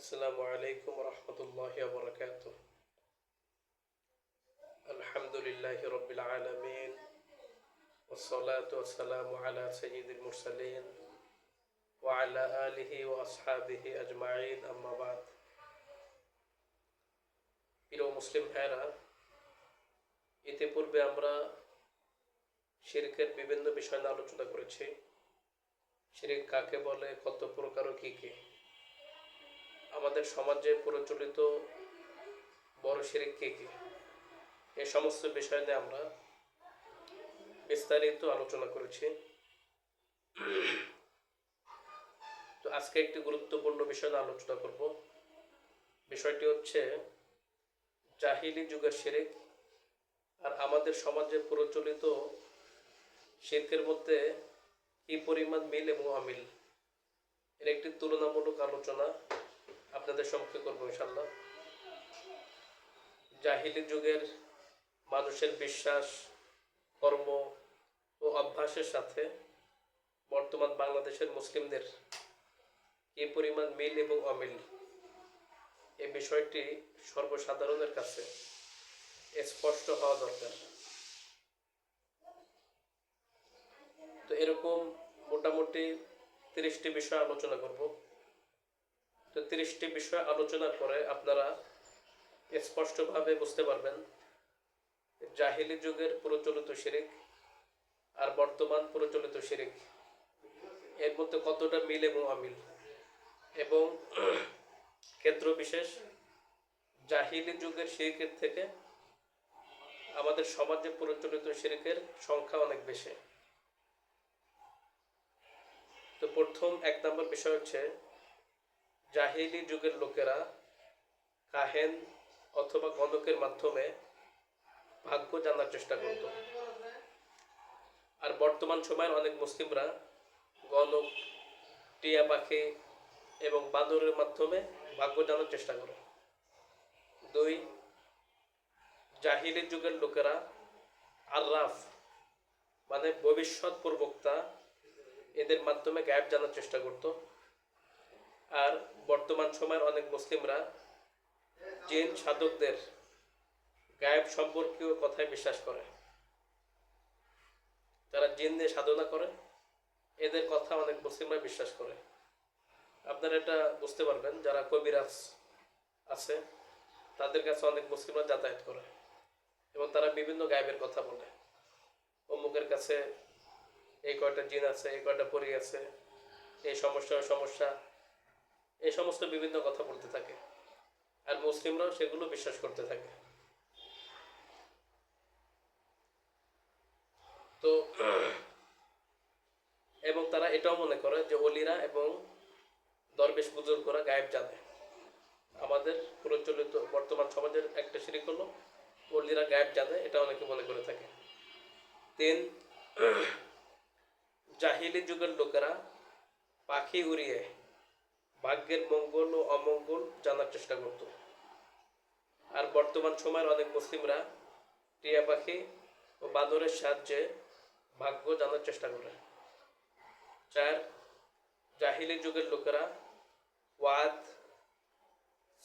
السلام عليكم ورحمة الله وبركاته الحمد لله رب العالمين والصلاة والسلام على سيد المرسلين وعلى آله وأصحابه أجمعين أما بعد প্রিয় মুসলিম ভাইরা ইতিপূর্বে আমরা শিরকের বিভিন্ন বিষয় নিয়ে আলোচনা করেছি শিরিক কাকে বলে কত প্রকার ও কী কী আমাদের সমাজে প্রচলিত বড় শিরিক কী কী? এই সমস্ত বিষয় নিয়ে আমরা বিস্তারিত আলোচনা করেছি। তো আজকে একটি গুরুত্বপূর্ণ বিষয় আলোচনা করব। বিষয়টি হচ্ছে জাহিলি যুগের শিরিক আর আমাদের সমাজে প্রচলিত শিরকের মধ্যে কি পরিমাণ মিল এবং অমিল? এর একটি তুলনামূলক আলোচনা আপনাদের সম্মুখে করব ইনশাল্লাহ জাহিলি যুগের মানুষের বিশ্বাস, কর্ম ও অভ্যাসের সাথে বর্তমান বাংলাদেশের মুসলিমদের কি পরিমাণ মিল এবং অমিল এই বিষয়টি সর্বসাধারণের কাছে স্পষ্ট হওয়া দরকার। তো এরকম মোটামুটি তিরিশটি বিষয় আলোচনা করব। তো তিরিশটি বিষয় আলোচনার পরে আপনারা স্পষ্টভাবে বুঝতে পারবেন। জাহিলি যুগের প্রচলিত শিরিক আর বর্তমান প্রচলিত শিরিক, এর মধ্যে কতটা মিল এবং অমিল? এবং ক্ষেত্র বিশেষ, জাহিলি যুগের শিরিকের থেকে আমাদের সমাজে প্রচলিত শিরিকের সংখ্যা অনেক বেশি। তো প্রথম এক নম্বর বিষয় হচ্ছে জাহিলি যুগের লোকেরা কাহেন অথবা গণকের মাধ্যমে ভাগ্য জানার চেষ্টা করত। আর বর্তমান সময়ের অনেক মুসলিমরা গণক, টিয়া পাখি এবং বাঁদরের মাধ্যমে ভাগ্য জানার চেষ্টা করে। দুই, জাহিলি যুগের লোকেরা আল্লাফ মানে ভবিষ্যৎ প্রবক্তা, এদের মাধ্যমে গায়েব জানার চেষ্টা করত। আর বর্তমান সময়ের অনেক মুসলিমরা জিন সাধকদের গায়েব সম্পর্কীয় কথায় বিশ্বাস করে। তারা জিন দিয়ে সাধনা করে, এদের কথা অনেক মুসলিমরা বিশ্বাস করে। আপনারা এটা বুঝতে পারবেন, যারা কবিরাজ আছে, তাদের কাছে অনেক মুসলিমরা যাতায়াত করে এবং তারা বিভিন্ন গায়েবের কথা বলে। অমুকের কাছে এই কয়টা জিন আছে, এই কয়টা পরি আছে, এই সমস্যা সমস্যা এই সমস্ত বিভিন্ন কথা বলতে থাকে। আর মুসলিমরাও সেগুলো বিশ্বাস করতে থাকে। তো, এবং তারা এটাও মনে করে যে অলিরা এবং দরবেশ বুজুর্গরা গায়েব জানে আমাদের প্রচলিত বর্তমান সমাজের একটা শিরিক হলো, অলিরা গায়েব জানে এটা অনেকে মনে করে থাকে। তিন, জাহিলি যুগের লোকেরা পাখি উড়িয়ে ভাগ্যের মঙ্গল ও অমঙ্গল জানার চেষ্টা করত। আর বর্তমান সময়ের অনেক মুসলিমরা টিয়া পাখি ও বাদরের সাহায্যে ভাগ্য জানার চেষ্টা করে। চার, জাহিলি যুগের লোকেরা ওয়াদ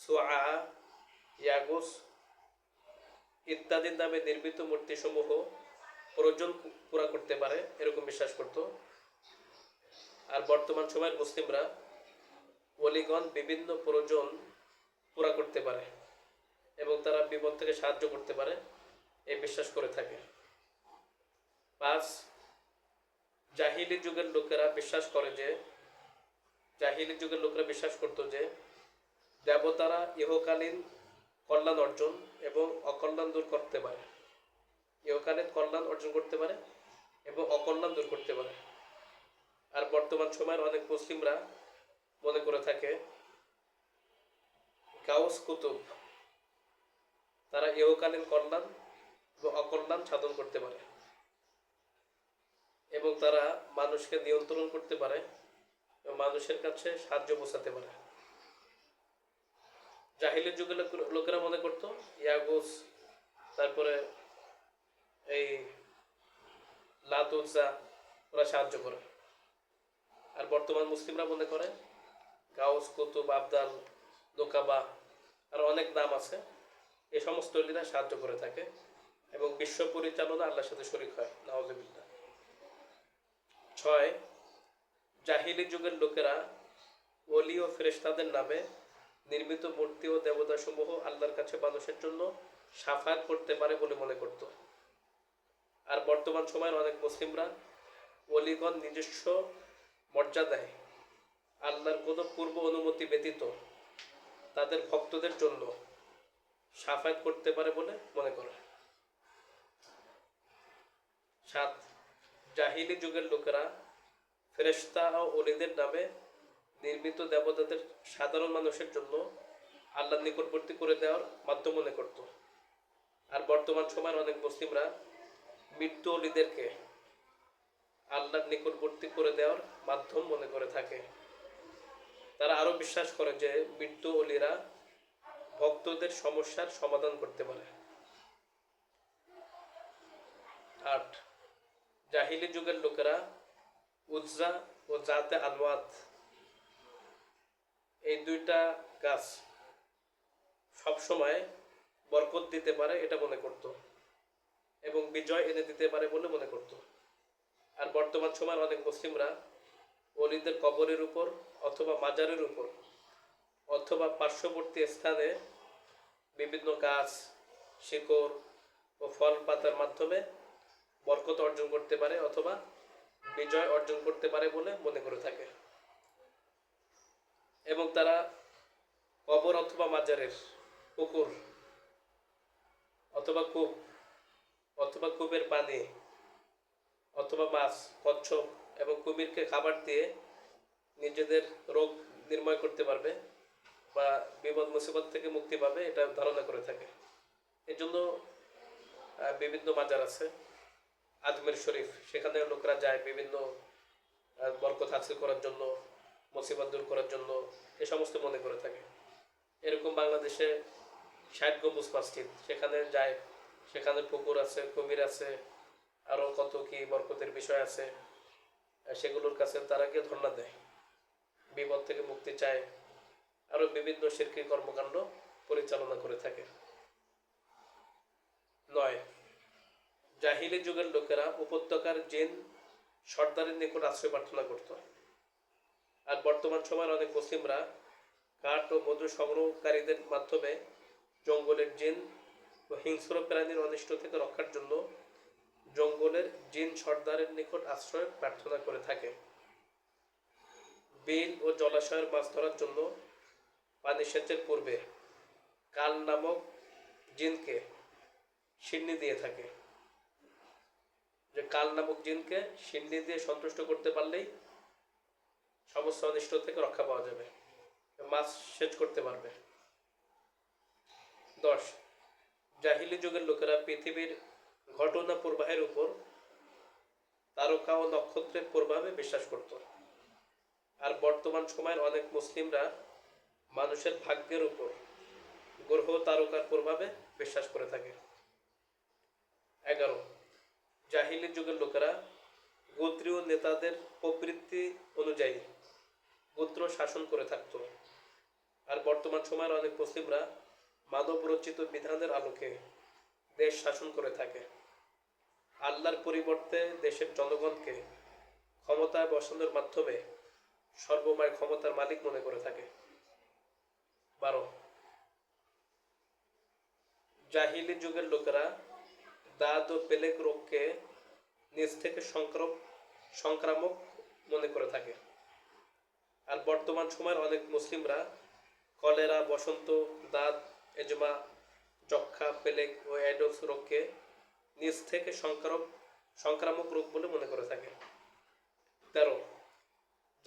সোয়া ইয়াগুস ইত্যাদির নামে নির্মিত মূর্তিসমূহ প্রয়োজন পুরা করতে পারে, এরকম বিশ্বাস করত। আর বর্তমান সময়ের মুসলিমরা অলিগণ বিভিন্ন প্রয়োজন পুরা করতে পারে এবং তারা বিপদ থেকে সাহায্য করতে পারে এই বিশ্বাস করে থাকে। পাঁচ, জাহিলি যুগের লোকেরা বিশ্বাস করে যে, জাহিলি যুগের লোকেরা বিশ্বাস করতো যে, দেবতারা ইহকালীন কল্যাণ অর্জন এবং অকল্যাণ দূর করতে পারে। ইহকালীন কল্যাণ অর্জন করতে পারে এবং অকল্যাণ দূর করতে পারে। আর বর্তমান সময়ের অনেক মুসলিমরা মনে করে থাকে। গাউস কুতুব। তারা ইহকালীন কল্যাণ এবং অকল্যাণ সাধন করতে পারে এবং তারা মানুষকে নিয়ন্ত্রণ করতে পারে মানুষের কাছে সাহায্য পৌঁছাতে পারে। জাহিলের যুগে লোকেরা মনে করতো, ইয়াগুস, তারপরে এই লাতুজা ওরা সাহায্য করে। আর বর্তমান মুসলিমরা মনে করে গাউস, কুতুব, আবদাল, দোকাবা, আর অনেক নাম আছে। এই সমস্ত অলিরা সাহায্য করে থাকে এবং বিশ্ব পরিচালনা আল্লাহর সাথে শরিক হয় নওয়াজবিল্লা ছয়, জাহিলি যুগের লোকেরা ওলি ও ফেরেস্তাদের নামে নির্মিত মূর্তি ও দেবতাসমূহ আল্লাহর কাছে মানুষের জন্য সাফায়াত করতে পারে বলে মনে করত। আর বর্তমান সময়ের অনেক মুসলিমরা অলিগণ নিজস্ব মর্যাদায় আল্লাহর কোনো পূর্ব অনুমতি ব্যতীত তাদের ভক্তদের জন্য সাফায়াত করতে পারে বলে মনে করে। সাত, জাহিলি যুগের লোকেরা ফেরেশতা ও অলিদের নামে নির্মিত দেবতাদের সাধারণ মানুষের জন্য আল্লাহর নিকটবর্তী করে দেওয়ার মাধ্যম মনে করত। আর বর্তমান সময়ের অনেক মুসলিমরা মৃত্যু অলিদেরকে আল্লাহর নিকটবর্তী করে দেওয়ার মাধ্যম মনে করে থাকে। তারা আরও বিশ্বাস করে যে মৃত্যু অলিরা ভক্তদের সমস্যার সমাধান করতে পারে। আট, জাহিলি যুগের লোকেরা উজ্জা ও জাতে আনওয়াত এই দুইটা গাছ সবসময় বরকত দিতে পারে এটা মনে করত এবং বিজয় এনে দিতে পারে বলে মনে করত। আর বর্তমান সময়ের অনেক মুসলিমরা অলিদের কবরের উপর অথবা মাজারের উপর, অথবা পার্শ্ববর্তী স্থানে বিভিন্ন গাছ, শিকড় ও ফল পাতার মাধ্যমে বরকত অর্জন করতে পারে অথবা বিজয় অর্জন করতে পারে বলে মনে করে থাকে। এবং তারা কবর অথবা মাজারের পুকুর অথবা কূপ, অথবা কূপের পানি, অথবা মাছ, কচ্ছপ এবং কুমিরকে খাবার দিয়ে নিজেদের রোগ নির্ময় করতে পারবে বা বিপদ মুসিবত থেকে মুক্তি পাবে, এটা ধারণা করে থাকে। এই জন্য বিভিন্ন মাজার আছে। আজমের শরীফ, সেখানে লোকরা যায় বিভিন্ন বরকত হাসিল করার জন্য, মুসিবত দূর করার জন্য, এ সমস্ত মনে করে থাকে। এরকম বাংলাদেশে ষাট গম্বুজ মসজিদ, সেখানে যায়, সেখানে পুকুর আছে, কুমির আছে, আরও কত কি বরকতের বিষয় আছে সেগুলোর কাছে তারা গিয়ে ধর্ণা দেয়। বিপদ থেকে মুক্তি চায় আরও বিভিন্ন শিরকি কর্মকাণ্ড পরিচালনা করে থাকে। নয়, জাহিলি যুগের লোকেরা উপত্যকার জিন সর্দারের নিকট আশ্রয় প্রার্থনা করত। আর বর্তমান সময়ের অনেক মুসলিমরা কাঠ ও মধু সংগ্রহকারীদের মাধ্যমে জঙ্গলের জিন ও হিংস্র প্রাণীর অনিষ্ট থেকে রক্ষার জন্য জঙ্গলের জিন সর্দারের নিকট আশ্রয় প্রার্থনা করে থাকে। বিল ও জলাশয়ের মাছ ধরার জন্য পানি সেচের পূর্বে কাল নামক জিনকে সিন্নি দিয়ে থাকে। যে কাল নামক জিনকে সিন্নি দিয়ে সন্তুষ্ট করতে পারলেই সমস্ত অনিষ্ট থেকে রক্ষা পাওয়া যাবে। মাছ সেচ করতে পারবে। দশ, জাহিলি যুগের লোকেরা পৃথিবীর ঘটনা প্রবাহের উপর তারকা ও নক্ষত্রের প্রভাবে বিশ্বাস করত। আর বর্তমান সময়ের অনেক মুসলিমরা মানুষের ভাগ্যের উপর গ্রহ তারকার প্রভাবে বিশ্বাস করে থাকে। এগারো, জাহিলি যুগের লোকেরা গোত্রীয় নেতাদের প্রবৃত্তি অনুযায়ী গোত্র শাসন করে থাকত। আর বর্তমান সময়ের অনেক মুসলিমরা মানব রচিত বিধানের আলোকে দেশ শাসন করে থাকে। আল্লাহর পরিবর্তে দেশের জনগণকে ক্ষমতায় বসানোর মাধ্যমে সর্বময় ক্ষমতার মালিক মনে করে থাকে। বারো। জাহিলি যুগের লোকেরা দাঁত ও পেলেক রোগকে নিজ থেকে সংক্রম সংক্রামক মনে করে থাকে। আর বর্তমান সময়ের অনেক মুসলিমরা কলেরা, বসন্ত, দাঁত, এজমা যক্ষা পেলেক ও অ্যাডক্স রোগকে নিজ থেকে সংক্রম সংক্রামক রোগ বলে মনে করে থাকে। তেরো।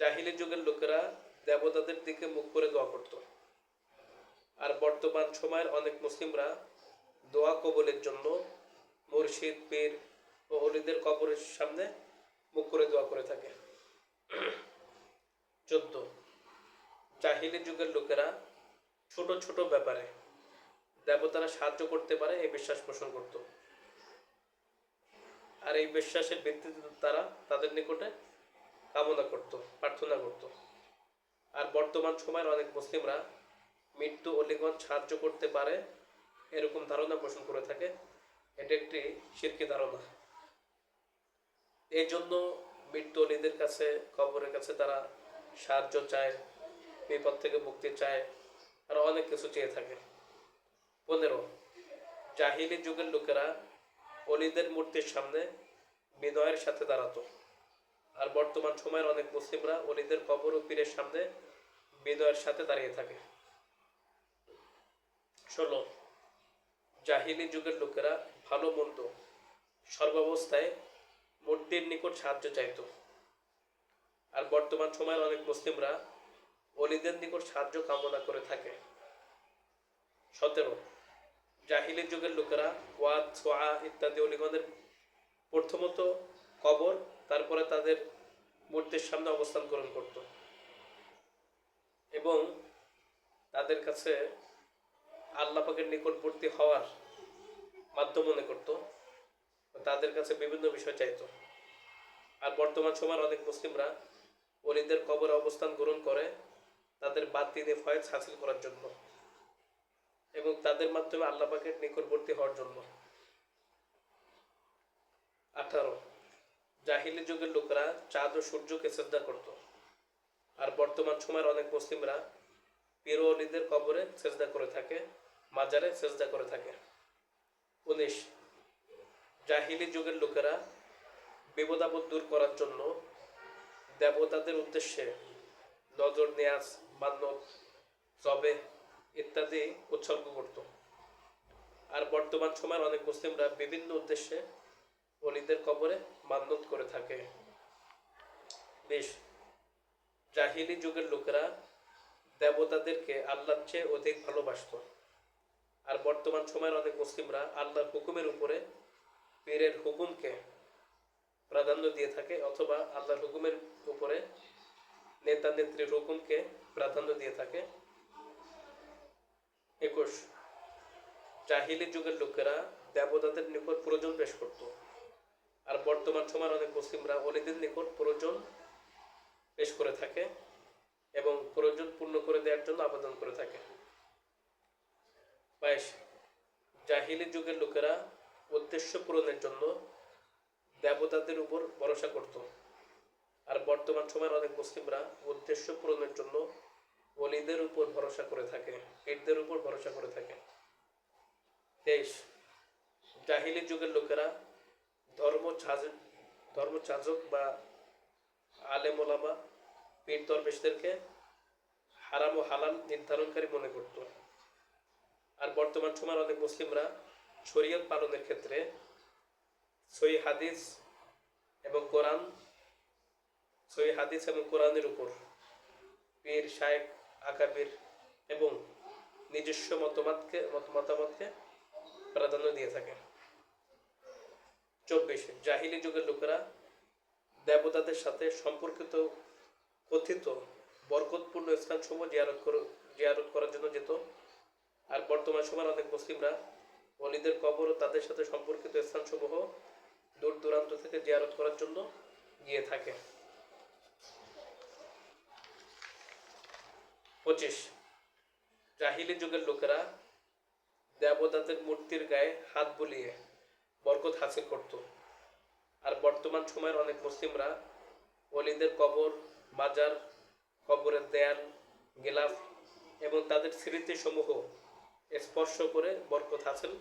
জাহিলি যুগের লোকেরা দেবতাদের দিকে মুখ করে দোয়া করত। আর বর্তমান সময়ের অনেক মুসলিমরা দোয়া কবলের জন্য মুর্শিদ, পীর ও অলিদের কবরের সামনে মুখ করে দোয়া করে থাকে। চোদ্দ জাহিলি যুগের লোকেরা ছোট ছোট ব্যাপারে দেবতারা সাহায্য করতে পারে, এই বিশ্বাস পোষণ করত। আর এই বিশ্বাসের ভিত্তিতে তারা তাদের নিকটে কামনা করত, প্রার্থনা করত। আর বর্তমান সময়ের অনেক মুসলিমরা মৃত্যু অলিগণ সাহায্য করতে পারে এরকম ধারণা পোষণ করে থাকে। এটা একটি শিরকি ধারণা। এই জন্য মৃত্যু অলিদের কাছে, কবরের কাছে তারা সাহায্য চায়, বিপদ থেকে মুক্তি চায়। আর অনেক কিছু চেয়ে থাকে। পনেরো, জাহিলি যুগের লোকেরা অলিদের মূর্তির সামনে বিনয়ের সাথে দাঁড়াতো। আর বর্তমান সময়ের অনেক মুসলিমরা অলিদের কবর ও পীরের সামনে বিনয়ের সাথে দাঁড়িয়ে থাকে। ষোলো, জাহিলি যুগের লোকেরা ভালো মন্দ, সর্বাবস্থায় মূর্তির নিকট সাহায্য চাইতো। আর বর্তমান সময়ের অনেক মুসলিমরা অলিদের নিকট সাহায্য কামনা করে থাকে। সতেরো, জাহিলি যুগের লোকেরা ওয়াদ, সোয়া ইত্যাদি অলিগণের প্রথমত কবর তারপরে তাদের মূর্তির সামনে অবস্থান গ্রহণ করত। এবং তাদের কাছে আল্লাহ পাকের নিকটবর্তী হওয়ার মাধ্যম মনে করত। তাদের কাছে বিভিন্ন বিষয় চাইতো। আর বর্তমান সময়ের অনেক মুসলিমরা অলিদের কবরে অবস্থান গ্রহণ করে, তাদের বাতিনে ফয়েজ হাসিল করার জন্য এবং তাদের মাধ্যমে আল্লাহ পাকের নিকটবর্তী হওয়ার জন্য। আঠারো। জাহিলি যুগের লোকেরা চাঁদ ও সূর্যকে শ্রদ্ধা করত। আর বর্তমান সময়ের অনেক মুসলিমরা পীর অলিদের কবরে সেজদা করে থাকে, মাজারে সেজদা করে থাকে। উনিশ, জাহিলি যুগের লোকেরা বিপদাবদ দূর করার জন্য দেবতাদের উদ্দেশ্যে নজর, নেয়াজ, মান্যত, জবে ইত্যাদি উৎসর্গ করত। আর বর্তমান সময়ের অনেক মুসলিমরা বিভিন্ন উদ্দেশ্যে অলিদের কবরে মান্যত করে থাকে। বেশ, জাহিলি যুগের লোকেরা দেবতাদেরকে আল্লাহর চেয়ে অধিক ভালোবাসত। আর বর্তমান সময়ের অনেক মুসলিমরা আল্লাহর হুকুমের উপরে পীরের হুকুমকে প্রাধান্য দিয়ে থাকে অথবা আল্লাহর হুকুমের উপরে নেতা নেত্রীর হুকুমকে প্রাধান্য দিয়ে থাকে। একুশ, জাহিলি যুগের লোকেরা দেবতাদের নিকট প্রয়োজন পেশ করত। আর বর্তমান সময়ের অনেক মুসলিমরা অলিদের নিকট প্রয়োজন পেশ করে থাকে এবং প্রয়োজন পূর্ণ করে দেওয়ার জন্য আবেদন করে থাকে। জাহিলি যুগের লোকেরা উদ্দেশ্য পূরণের জন্য দেবতাদের উপর ভরসা করত। আর বর্তমান সময়ের অনেক মুসলিমরা উদ্দেশ্য পূরণের জন্য অলিদের উপর ভরসা করে থাকে, পীরদের উপর ভরসা করে থাকে। তেইশ জাহিলি যুগের লোকেরা ধর্ম ছাজ- ধর্ম চাজক বা আলেমোলামা পীর দরবেশদেরকে হারাম ও হালাল নির্ধারণকারী মনে করত। আর বর্তমান সময়ের অনেক মুসলিমরা শরীয়ত পালনের ক্ষেত্রে সই হাদিস এবং কোরআন সই হাদিস এবং কোরআনের উপর পীর শায়েক আকাবির এবং নিজস্ব মতামতকে মত- মতামতকে প্রাধান্য দিয়ে থাকে। চব্বিশ জাহিলি যুগের লোকেরা দেবতাদের সাথে সম্পর্কিত কথিত বরকতপূর্ণ স্থানসমূহ জিয়ারত জিয়ারত করার জন্য যেত। আর বর্তমান সময়ের অনেক মুসলিমরা অলিদের কবর ও তাদের সাথে সম্পর্কিত স্থানসমূহ দূর দূরান্ত থেকে জিয়ারত করার জন্য গিয়ে থাকে। পঁচিশ, জাহিলি যুগের লোকেরা দেবতাদের মূর্তির গায়ে হাত বুলিয়ে বরকত হাসিল করত। আর বর্তমান সময়ের অনেক মুসলিমরা অলিদের কবর, মাজার, কবরের দেয়াল, গেলাফ এবং তাদের স্মৃতিসমূহ স্পর্শ করে বরকত হাসিল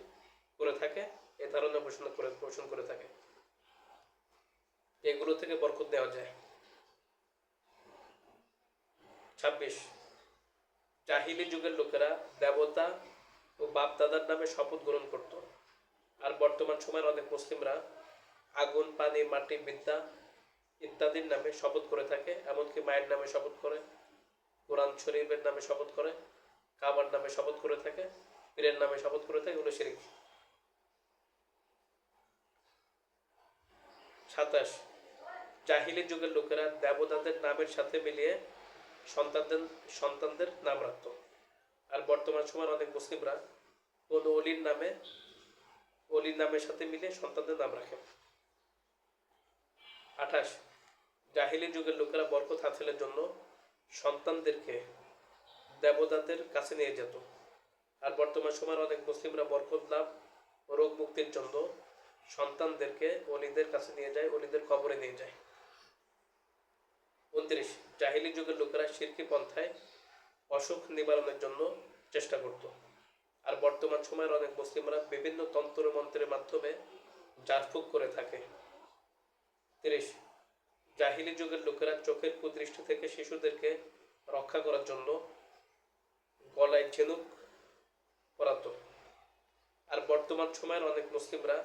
করে থাকে, এ ধারণা পোষণ করে পোষণ করে থাকে। এগুলো থেকে বরকত দেওয়া যায়। ছাব্বিশ। জাহিলি যুগের লোকেরা দেবতা ও বাপ দাদার নামে শপথ গ্রহণ করত। আর বর্তমান সময়ের অনেক মুসলিমরা আগুন, পানি, মাটি, বিদ্যা ইত্যাদির নামে শপথ করে থাকে। এমনকি মায়ের নামে শপথ করে, কোরআন শরীফের নামে শপথ করে, কাবার নামে শপথ করে থাকে, পীরের নামে শপথ করে থাকে, এগুলো শিরিক। সাতাশ, জাহিলি যুগের লোকেরা দেবতাদের নামের সাথে মিলিয়ে সন্তানদের সন্তানদের নাম রাখত আর বর্তমান সময়ের অনেক মুসলিমরা কোন অলির নামে অলির নামের সাথে মিলিয়ে সন্তানদের নাম রাখে। আঠাশ জাহিলি যুগের লোকেরা বরকত হাসিলের জন্য সন্তানদেরকে দেবতাদের কাছে নিয়ে যেত। আর বর্তমান সময়ের অনেক মুসলিমরা বরকত লাভ রোগ মুক্তির জন্য সন্তানদেরকে অলিদের কাছে নিয়ে যায়, অলিদের কবরে নিয়ে যায়। উনত্রিশ জাহিলি যুগের লোকেরা শিরকি পন্থায় অসুখ নিবারণের জন্য চেষ্টা করত। আর বর্তমান সময়ের অনেক মুসলিমরা বিভিন্ন তন্ত্র মন্ত্রের মাধ্যমে জারফুক করে থাকে। তিরিশ, জাহিলি যুগের লোকেরা চোখের কুদৃষ্টি থেকে শিশুদেরকে রক্ষা করার জন্য গলায় ঝিনুক পরাতো। আর বর্তমান সময়ের অনেক মুসলিমরা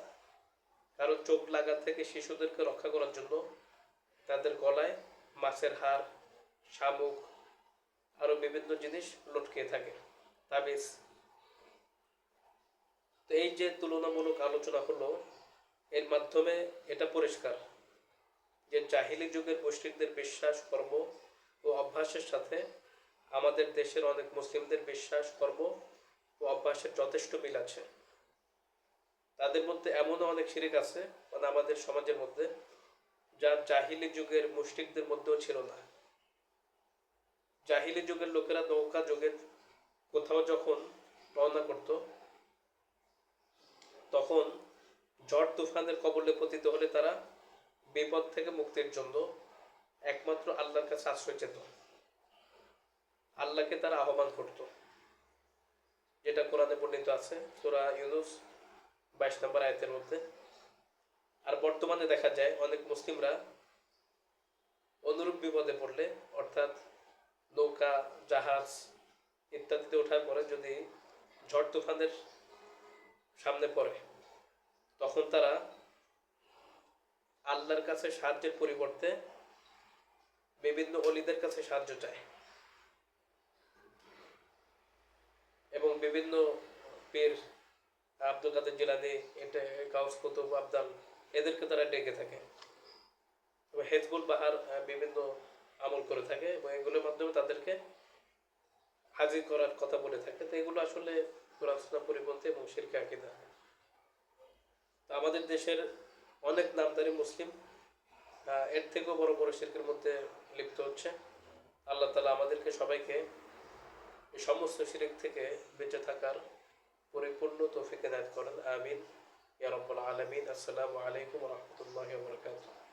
কারও চোখ লাগা থেকে শিশুদেরকে রক্ষা করার জন্য তাদের গলায় মাছের হাড়, শামুক, আরও বিভিন্ন জিনিস লটকিয়ে থাকে। তাবিজ তো এই যে তুলনামূলক আলোচনা হলো, এর মাধ্যমে এটা পরিষ্কার যে জাহিলি যুগের মুশরিকদের বিশ্বাস, কর্ম ও অভ্যাসের সাথে আমাদের দেশের অনেক মুসলিমদের বিশ্বাস, কর্ম ও অভ্যাসের যথেষ্ট মিল আছে। তাদের মধ্যে এমনও অনেক শিরিক আছে মানে আমাদের সমাজের মধ্যে, যা জাহিলি যুগের মুশরিকদের মধ্যেও ছিল না। জাহিলি যুগের লোকেরা নৌকা যুগের কোথাও যখন রওনা করত তখন ঝড় তুফানের কবলে পতিত হলে তারা বিপদ থেকে মুক্তির জন্য একমাত্র আল্লাহর কাছে আশ্রয় যেত আল্লাহকে তারা আহ্বান করত। যেটা কোরআনে বর্ণিত আছে, সুরা ইউনুস বাইশ নম্বর আয়তের মধ্যে। আর বর্তমানে দেখা যায়, অনেক মুসলিমরা অনুরূপ বিপদে পড়লে, অর্থাৎ নৌকা, জাহাজ ইত্যাদিতে ওঠার পরে যদি ঝড় তুফানের সামনে পড়ে। তখন তারা আল্লাহর কাছে সাহায্যের পরিবর্তে বিভিন্ন অলিদের কাছে সাহায্য চায় এবং বিভিন্ন পীর আব্দুল কাদের জিলানি, এটা, গাউস কুতুব আবদাল এদেরকে তারা ডেকে থাকে এবং হেজবুল বাহার বিভিন্ন আমল করে থাকে এবং এগুলোর মাধ্যমে তাদেরকে হাজির করার কথা বলে থাকে। তো এগুলো আসলে কোরআন পরিপন্থী এবং শিরকে আকিদা। আমাদের দেশের অনেক নামদারি মুসলিম এর থেকেও বড় বড় শিরকের মধ্যে লিপ্ত হচ্ছে। আল্লাহ তালা আমাদেরকে সবাইকে এই সমস্ত শিরিক থেকে বেঁচে থাকার পরিপূর্ণ তৌফিক এনায়ত করেন। আমিন। ইয়া রব্বাল আলামিন। আসসালামু আলাইকুম রাহমাতুল্লাহি ওয়া বারাকাতুহু।